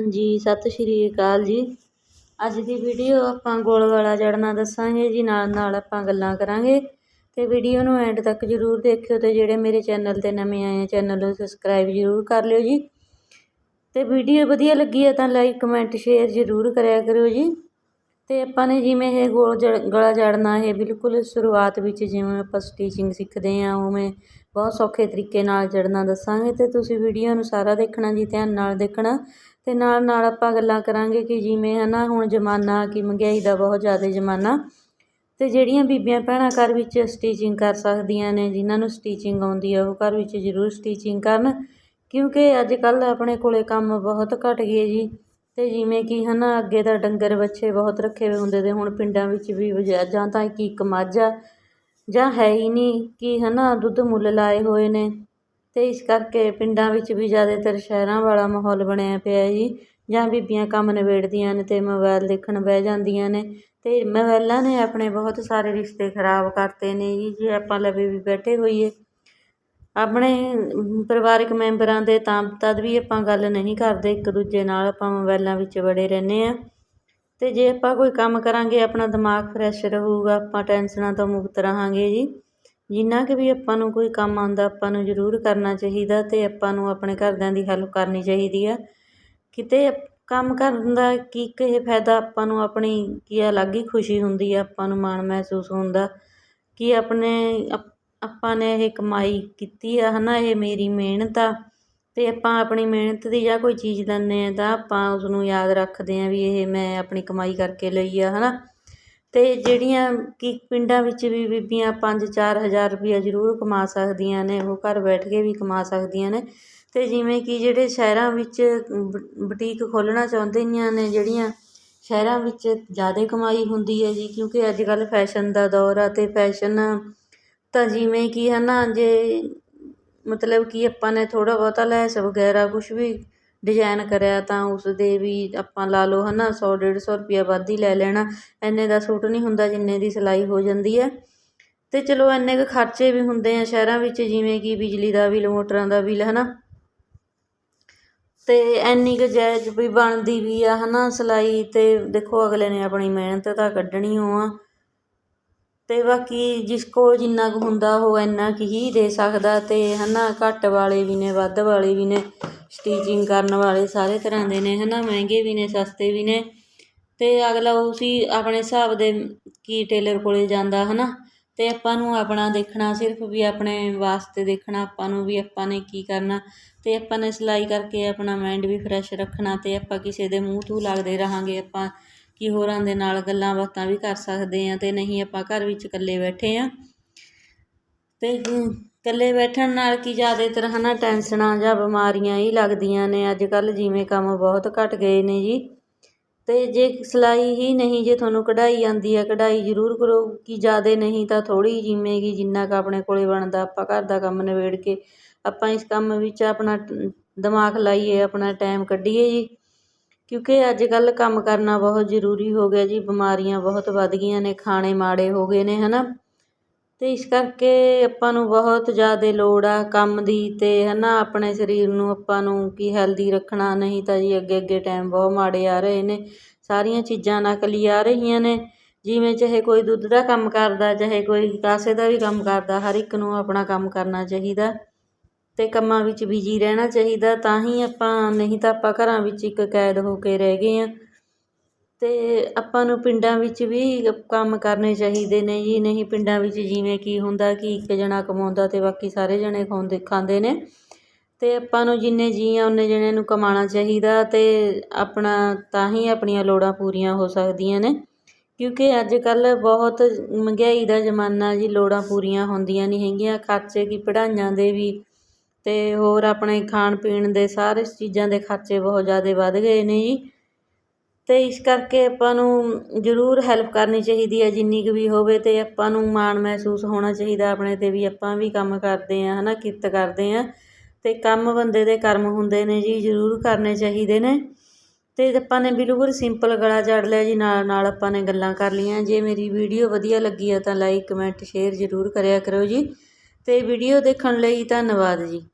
ਜੀ, ਸਤਿ ਸ਼੍ਰੀ ਅਕਾਲ ਜੀ। ਅੱਜ ਦੀ ਵੀਡੀਓ ਆਪਾਂ ਗੋਲ ਗਲਾ ਜੜਨਾ ਦੱਸਾਂਗੇ ਜੀ, ਨਾਲ ਨਾਲ ਆਪਾਂ ਗੱਲਾਂ ਕਰਾਂਗੇ। ਤੇ ਵੀਡੀਓ ਨੂੰ ਐਂਡ ਤੱਕ ਜਰੂਰ ਦੇਖਿਓ ਤੇ ਜਿਹੜੇ ਮੇਰੇ ਚੈਨਲ ਤੇ ਨਵੇਂ ਆਏ ਆ, ਚੈਨਲ ਨੂੰ ਸਬਸਕ੍ਰਾਈਬ ਜਰੂਰ ਕਰ ਲਿਓ ਜੀ। ਤੇ ਵੀਡੀਓ ਵਧੀਆ ਲੱਗੀ ਹੈ ਤਾਂ ਲਾਈਕ, ਕਮੈਂਟ, ਸ਼ੇਅਰ ਜਰੂਰ ਕਰਿਆ ਕਰੋ ਜੀ। ਤੇ ਆਪਾਂ ਨੇ ਜਿਵੇਂ ਇਹ ਗੋਲ ਗਲਾ ਜੜਨਾ ਇਹ ਬਿਲਕੁਲ ਸ਼ੁਰੂਆਤ ਵਿੱਚ ਜਿਵੇਂ ਆਪਾਂ ਸਟੀਚਿੰਗ ਸਿੱਖਦੇ ਆ, ਉਵੇਂ ਬਹੁਤ ਸੌਖੇ ਤਰੀਕੇ ਨਾਲ ਜੜਨਾ ਦੱਸਾਂਗੇ ਅਤੇ ਤੁਸੀਂ ਵੀਡੀਓ ਨੂੰ ਸਾਰਾ ਦੇਖਣਾ ਜੀ, ਧਿਆਨ ਨਾਲ ਦੇਖਣਾ ਅਤੇ ਨਾਲ ਨਾਲ ਆਪਾਂ ਗੱਲਾਂ ਕਰਾਂਗੇ ਕਿ ਜਿਵੇਂ ਹੈ ਨਾ, ਹੁਣ ਜ਼ਮਾਨਾ ਕਿ ਮਹਿੰਗਾਈ ਦਾ ਬਹੁਤ ਜ਼ਿਆਦਾ ਜ਼ਮਾਨਾ ਅਤੇ ਜਿਹੜੀਆਂ ਬੀਬੀਆਂ ਭੈਣਾਂ ਘਰ ਵਿੱਚ ਸਟੀਚਿੰਗ ਕਰ ਸਕਦੀਆਂ ਨੇ, ਜਿਨ੍ਹਾਂ ਨੂੰ ਸਟੀਚਿੰਗ ਆਉਂਦੀ ਆ, ਉਹ ਘਰ ਵਿੱਚ ਜ਼ਰੂਰ ਸਟੀਚਿੰਗ ਕਰਨ ਕਿਉਂਕਿ ਅੱਜ ਕੱਲ੍ਹ ਆਪਣੇ ਕੋਲੇ ਕੰਮ ਬਹੁਤ ਘਟ ਗਏ ਜੀ ਅਤੇ ਜਿਵੇਂ ਕਿ ਹੈ ਨਾ, ਅੱਗੇ ਤਾਂ ਡੰਗਰ ਬੱਚੇ ਬਹੁਤ ਰੱਖੇ ਹੋਏ ਹੁੰਦੇ ਤੇ ਹੁਣ ਪਿੰਡਾਂ ਵਿੱਚ ਵੀ ਜਾਂ ਤਾਂ ਇੱਕ ਇੱਕ ਮੱਝ ਆ ਜਾਂ ਹੈ ਹੀ ਨਹੀਂ ਕਿ ਹੈ ਨਾ ਦੁੱਧ ਮੁੱਲ ਲਾਏ ਹੋਏ ਨੇ। ਅਤੇ ਇਸ ਕਰਕੇ ਪਿੰਡਾਂ ਵਿੱਚ ਵੀ ਜ਼ਿਆਦਾਤਰ ਸ਼ਹਿਰਾਂ ਵਾਲਾ ਮਾਹੌਲ ਬਣਿਆ ਪਿਆ ਜੀ। ਜਾਂ ਬੀਬੀਆਂ ਕੰਮ ਨਿਬੇੜਦੀਆਂ ਨੇ ਅਤੇ ਮੋਬਾਇਲ ਦੇਖਣ ਬਹਿ ਜਾਂਦੀਆਂ ਨੇ। ਅਤੇ ਮੋਬਾਇਲਾਂ ਨੇ ਆਪਣੇ ਬਹੁਤ ਸਾਰੇ ਰਿਸ਼ਤੇ ਖਰਾਬ ਕਰਤੇ ਨੇ ਜੀ, ਜੇ ਆਪਾਂ ਲਵੇ ਵੀ ਬੈਠੇ ਹੋਈਏ। ਆਪਣੇ ਪਰਿਵਾਰਕ ਮੈਂਬਰਾਂ ਦੇ ਤਾਂ ਤਦ ਵੀ ਆਪਾਂ ਗੱਲ ਨਹੀਂ ਕਰਦੇ, ਇੱਕ ਦੂਜੇ ਨਾਲ ਆਪਾਂ ਮੋਬਾਇਲਾਂ ਵਿੱਚ ਵੜੇ ਰਹਿੰਦੇ ਹਾਂ। ਅਤੇ ਜੇ ਆਪਾਂ ਕੋਈ ਕੰਮ ਕਰਾਂਗੇ, ਆਪਣਾ ਦਿਮਾਗ ਫਰੈਸ਼ ਰਹੇਗਾ, ਆਪਾਂ ਟੈਨਸ਼ਨਾਂ ਤੋਂ ਮੁਕਤ ਰਹਾਂਗੇ ਜੀ। ਜਿੰਨਾ ਕੁ ਵੀ ਆਪਾਂ ਨੂੰ ਕੋਈ ਕੰਮ ਆਉਂਦਾ, ਆਪਾਂ ਨੂੰ ਜ਼ਰੂਰ ਕਰਨਾ ਚਾਹੀਦਾ ਅਤੇ ਆਪਾਂ ਨੂੰ ਆਪਣੇ ਘਰਦਿਆਂ ਦੀ ਹੈਲਪ ਕਰਨੀ ਚਾਹੀਦੀ ਆ। ਕਿਤੇ ਕੰਮ ਕਰਨ ਦਾ ਕੀ ਇੱਕ ਇਹ ਫਾਇਦਾ, ਆਪਾਂ ਨੂੰ ਆਪਣੀ ਕੀ ਅਲੱਗ ਹੀ ਖੁਸ਼ੀ ਹੁੰਦੀ ਆ, ਆਪਾਂ ਨੂੰ ਮਾਣ ਮਹਿਸੂਸ ਹੁੰਦਾ। ਕਿ ਆਪਣੇ ਆਪਾਂ ਨੇ ਇਹ ਕਮਾਈ ਕੀਤੀ ਆ ਹੈ ਨਾ ਇਹ ਮੇਰੀ ਮਿਹਨਤ ਆ। ਅਤੇ ਆਪਾਂ ਆਪਣੀ ਮਿਹਨਤ ਦੀ ਜਾਂ ਕੋਈ ਚੀਜ਼ ਲੈਂਦੇ ਹਾਂ ਤਾਂ ਆਪਾਂ ਉਸਨੂੰ ਯਾਦ ਰੱਖਦੇ ਹਾਂ ਵੀ ਇਹ ਮੈਂ ਆਪਣੀ ਕਮਾਈ ਕਰਕੇ ਲਈ ਆ ਹੈ ਨਾ ਅਤੇ ਜਿਹੜੀਆਂ ਕਿ ਪਿੰਡਾਂ ਵਿੱਚ ਵੀ ਬੀਬੀਆਂ ਪੰਜ ਚਾਰ ਹਜ਼ਾਰ ਰੁਪਈਆ ਜ਼ਰੂਰ ਕਮਾ ਸਕਦੀਆਂ ਨੇ, ਉਹ ਘਰ ਬੈਠ ਕੇ ਵੀ ਕਮਾ ਸਕਦੀਆਂ ਨੇ। ਅਤੇ ਜਿਵੇਂ ਕਿ ਜਿਹੜੇ ਸ਼ਹਿਰਾਂ ਵਿੱਚ ਬੁਟੀਕ ਖੋਲ੍ਹਣਾ ਚਾਹੁੰਦੀਆਂ ਨੇ, ਜਿਹੜੀਆਂ ਸ਼ਹਿਰਾਂ ਵਿੱਚ ਜ਼ਿਆਦਾ ਕਮਾਈ ਹੁੰਦੀ ਹੈ ਜੀ, ਕਿਉਂਕਿ ਅੱਜ ਕੱਲ੍ਹ ਫੈਸ਼ਨ ਦਾ ਦੌਰ ਆ ਅਤੇ ਫੈਸ਼ਨ ਤਾਂ ਜਿਵੇਂ ਕਿ ਹੈ ਨਾ ਜੇ ਮਤਲਬ ਕਿ ਆਪਾਂ ਨੇ ਥੋੜ੍ਹਾ ਬਹੁਤਾ ਲੈਸ ਵਗੈਰਾ ਕੁਛ ਵੀ ਡਿਜ਼ਾਇਨ ਕਰਿਆ ਤਾਂ ਉਸਦੇ ਵੀ ਆਪਾਂ ਲਾ ਲਓ ਹੈ ਨਾ ਸੌ, ਡੇਢ ਸੌ ਰੁਪਈਆ ਵੱਧ ਹੀ ਲੈ ਲੈਣਾ। ਇੰਨੇ ਦਾ ਸੂਟ ਨਹੀਂ ਹੁੰਦਾ ਜਿੰਨੇ ਦੀ ਸਿਲਾਈ ਹੋ ਜਾਂਦੀ ਹੈ। ਅਤੇ ਚਲੋ ਇੰਨੇ ਕੁ ਖਰਚੇ ਵੀ ਹੁੰਦੇ ਆ ਸ਼ਹਿਰਾਂ ਵਿੱਚ, ਜਿਵੇਂ ਕਿ ਬਿਜਲੀ ਦਾ ਬਿੱਲ, ਮੋਟਰਾਂ ਦਾ ਬਿੱਲ ਹੈ ਨਾ ਅਤੇ ਇੰਨੀ ਕੁ ਜਾਇਜ਼ ਵੀ ਬਣਦੀ ਵੀ ਆ ਹੈ ਨਾ ਸਿਲਾਈ ਅਤੇ ਦੇਖੋ ਅਗਲੇ ਨੇ ਆਪਣੀ ਮਿਹਨਤ ਤਾਂ ਕੱਢਣੀ ਓ ਆ। ਅਤੇ ਬਾਕੀ ਜਿਸ ਕੋਲ ਜਿੰਨਾ ਕੁ ਹੁੰਦਾ ਉਹ ਇੰਨਾ ਕੁ ਹੀ ਦੇ ਸਕਦਾ ਅਤੇ ਹੈ ਨਾ ਘੱਟ ਵਾਲੇ ਵੀ ਨੇ, ਵੱਧ ਵਾਲੇ ਵੀ ਨੇ ਸਟੀਚਿੰਗ ਕਰਨ ਵਾਲੇ ਸਾਰੇ ਤਰ੍ਹਾਂ ਦੇ ਨੇ ਹੈ ਨਾ ਮਹਿੰਗੇ ਵੀ ਨੇ, ਸਸਤੇ ਵੀ ਨੇ। ਅਤੇ ਅਗਲਾ ਉਸੀ ਆਪਣੇ ਹਿਸਾਬ ਦੇ ਕੀ ਟੇਲਰ ਕੋਲ ਜਾਂਦਾ ਹੈ ਨਾ ਅਤੇ ਆਪਾਂ ਨੂੰ ਆਪਣਾ ਦੇਖਣਾ ਸਿਰਫ ਵੀ ਆਪਣੇ ਵਾਸਤੇ ਦੇਖਣਾ, ਆਪਾਂ ਨੂੰ ਵੀ ਆਪਾਂ ਨੇ ਕੀ ਕਰਨਾ। ਅਤੇ ਆਪਾਂ ਨੇ ਸਿਲਾਈ ਕਰਕੇ ਆਪਣਾ ਮਾਈਂਡ ਵੀ ਫਰੈਸ਼ ਰੱਖਣਾ ਅਤੇ ਆਪਾਂ ਕਿਸੇ ਦੇ ਮੂੰਹ ਤੋਂ ਲੱਗਦੇ ਰਹਾਂਗੇ, ਆਪਾਂ ਕਿ ਹੋਰਾਂ ਦੇ ਨਾਲ ਗੱਲਾਂ ਬਾਤਾਂ ਵੀ ਕਰ ਸਕਦੇ ਆ ਤੇ ਨਹੀਂ ਆਪਾਂ ਘਰ ਵਿੱਚ ਇਕੱਲੇ ਬੈਠੇ ਆ ਤੇ ਇਕੱਲੇ ਬੈਠਣ ਨਾਲ ਕੀ ਜ਼ਿਆਦਾਤਰ ਹੈ ਨਾ ਟੈਨਸ਼ਨਾਂ ਜਾਂ ਬਿਮਾਰੀਆਂ ਹੀ ਲੱਗਦੀਆਂ ਨੇ। ਅੱਜ ਕੱਲ੍ਹ ਜਿਵੇਂ ਕੰਮ ਬਹੁਤ ਘੱਟ ਗਏ ਨੇ ਜੀ। ਤੇ ਜੇ ਸਿਲਾਈ ਹੀ ਨਹੀਂ, ਜੇ ਤੁਹਾਨੂੰ ਕਢਾਈ ਆਉਂਦੀ ਹੈ ਕਢਾਈ ਜ਼ਰੂਰ ਕਰੋ। ਕਿ ਜ਼ਿਆਦਾ ਨਹੀਂ ਤਾਂ ਥੋੜ੍ਹੀ ਜਿਵੇਂ ਕਿ ਜਿੰਨਾ ਕੁ ਆਪਣੇ ਕੋਲੇ ਬਣਦਾ, ਆਪਾਂ ਘਰ ਦਾ ਕੰਮ ਨਿਬੇੜ ਕੇ ਆਪਾਂ ਇਸ ਕੰਮ ਵਿੱਚ ਆਪਣਾ ਦਿਮਾਗ ਲਾਈਏ, ਆਪਣਾ ਟਾਈਮ ਕੱਢੀਏ ਜੀ। ਕਿਉਂਕਿ ਅੱਜ ਕੱਲ੍ਹ ਕੰਮ ਕਰਨਾ ਬਹੁਤ ਜ਼ਰੂਰੀ ਹੋ ਗਿਆ ਜੀ, ਬਿਮਾਰੀਆਂ ਬਹੁਤ ਵੱਧ ਗਈਆਂ ਨੇ, ਖਾਣੇ ਮਾੜੇ ਹੋ ਗਏ ਨੇ ਹੈ ਨਾ ਅਤੇ ਇਸ ਕਰਕੇ ਆਪਾਂ ਨੂੰ ਬਹੁਤ ਜ਼ਿਆਦਾ ਲੋੜ ਆ ਕੰਮ ਦੀ ਤੇ ਹੈ ਨਾ ਆਪਣੇ ਸਰੀਰ ਨੂੰ ਆਪਾਂ ਨੂੰ ਕੀ ਹੈਲਦੀ ਰੱਖਣਾ, ਨਹੀਂ ਤਾਂ ਜੀ ਅੱਗੇ ਅੱਗੇ ਟਾਈਮ ਬਹੁਤ ਮਾੜੇ ਆ ਰਹੇ ਨੇ। ਸਾਰੀਆਂ ਚੀਜ਼ਾਂ ਨਕਲੀ ਆ ਰਹੀਆਂ ਨੇ। ਜਿਵੇਂ ਚਾਹੇ ਕੋਈ ਦੁੱਧ ਦਾ ਕੰਮ ਕਰਦਾ, ਚਾਹੇ ਕੋਈ ਕਾਸੇ ਦਾ ਵੀ ਕੰਮ ਕਰਦਾ, ਹਰ ਇੱਕ ਨੂੰ ਆਪਣਾ ਕੰਮ ਕਰਨਾ ਚਾਹੀਦਾ। ਅਤੇ ਕੰਮਾਂ ਵਿੱਚ ਬਿਜ਼ੀ ਰਹਿਣਾ ਚਾਹੀਦਾ, ਤਾਂ ਹੀ ਆਪਾਂ, ਨਹੀਂ ਤਾਂ ਆਪਾਂ ਘਰਾਂ ਵਿੱਚ ਇੱਕ ਕੈਦ ਹੋ ਕੇ ਰਹਿ ਗਏ ਹਾਂ। ਅਤੇ ਆਪਾਂ ਨੂੰ ਪਿੰਡਾਂ ਵਿੱਚ ਵੀ ਕੰਮ ਕਰਨੇ ਚਾਹੀਦੇ ਨੇ ਜੀ, ਨਹੀਂ ਪਿੰਡਾਂ ਵਿੱਚ ਜਿਵੇਂ ਕੀ ਹੁੰਦਾ ਕਿ ਇੱਕ ਜਣਾ ਕਮਾਉਂਦਾ ਅਤੇ ਬਾਕੀ ਸਾਰੇ ਜਣੇ ਖਾਉਂਦੇ ਖਾਂਦੇ ਨੇ। ਅਤੇ ਆਪਾਂ ਨੂੰ ਜਿੰਨੇ ਜੀਅ ਆ ਉਨੇ ਜਣਿਆਂ ਨੂੰ ਕਮਾਉਣਾ ਚਾਹੀਦਾ ਅਤੇ ਆਪਣਾ, ਤਾਂ ਹੀ ਆਪਣੀਆਂ ਲੋੜਾਂ ਪੂਰੀਆਂ ਹੋ ਸਕਦੀਆਂ ਨੇ। ਕਿਉਂਕਿ ਅੱਜ ਕੱਲ੍ਹ ਬਹੁਤ ਮਹਿੰਗਾਈ ਦਾ ਜ਼ਮਾਨਾ ਜੀ, ਲੋੜਾਂ ਪੂਰੀਆਂ ਹੁੰਦੀਆਂ ਨਹੀਂ ਹੈਗੀਆਂ। ਖਰਚੇ ਕੀ, ਪੜ੍ਹਾਈਆਂ ਦੇ ਵੀ ਅਤੇ ਹੋਰ ਆਪਣੇ ਖਾਣ ਪੀਣ ਦੇ ਸਾਰੇ ਚੀਜ਼ਾਂ ਦੇ ਖਰਚੇ ਬਹੁਤ ਜ਼ਿਆਦਾ ਵੱਧ ਗਏ ਨੇ ਜੀ। ਅਤੇ ਇਸ ਕਰਕੇ ਆਪਾਂ ਨੂੰ ਜ਼ਰੂਰ ਹੈਲਪ ਕਰਨੀ ਚਾਹੀਦੀ ਹੈ, ਜਿੰਨੀ ਕੁ ਵੀ ਹੋਵੇ ਅਤੇ ਆਪਾਂ ਨੂੰ ਮਾਣ ਮਹਿਸੂਸ ਹੋਣਾ ਚਾਹੀਦਾ ਆਪਣੇ ਤੇ ਵੀ ਆਪਾਂ ਵੀ ਕੰਮ ਕਰਦੇ ਹਾਂ ਹੈ ਨਾ ਕਿਰਤ ਕਰਦੇ ਹਾਂ। ਅਤੇ ਕੰਮ ਬੰਦੇ ਦੇ ਕਰਮ ਹੁੰਦੇ ਨੇ ਜੀ, ਜ਼ਰੂਰ ਕਰਨੇ ਚਾਹੀਦੇ ਨੇ। ਅਤੇ ਆਪਾਂ ਨੇ ਬਿਲਕੁਲ ਸਿੰਪਲ ਗਲਾ ਜੜ ਲਿਆ ਜੀ, ਨਾਲ ਨਾਲ ਆਪਾਂ ਨੇ ਗੱਲਾਂ ਕਰ ਲਈਆਂ। ਜੇ ਮੇਰੀ ਵੀਡੀਓ ਵਧੀਆ ਲੱਗੀ ਆ ਤਾਂ ਲਾਈਕ ਕਮੈਂਟ ਸ਼ੇਅਰ ਜ਼ਰੂਰ ਕਰਿਆ ਕਰੋ ਜੀ। ਅਤੇ ਵੀਡੀਓ ਦੇਖਣ ਲਈ ਧੰਨਵਾਦ ਜੀ।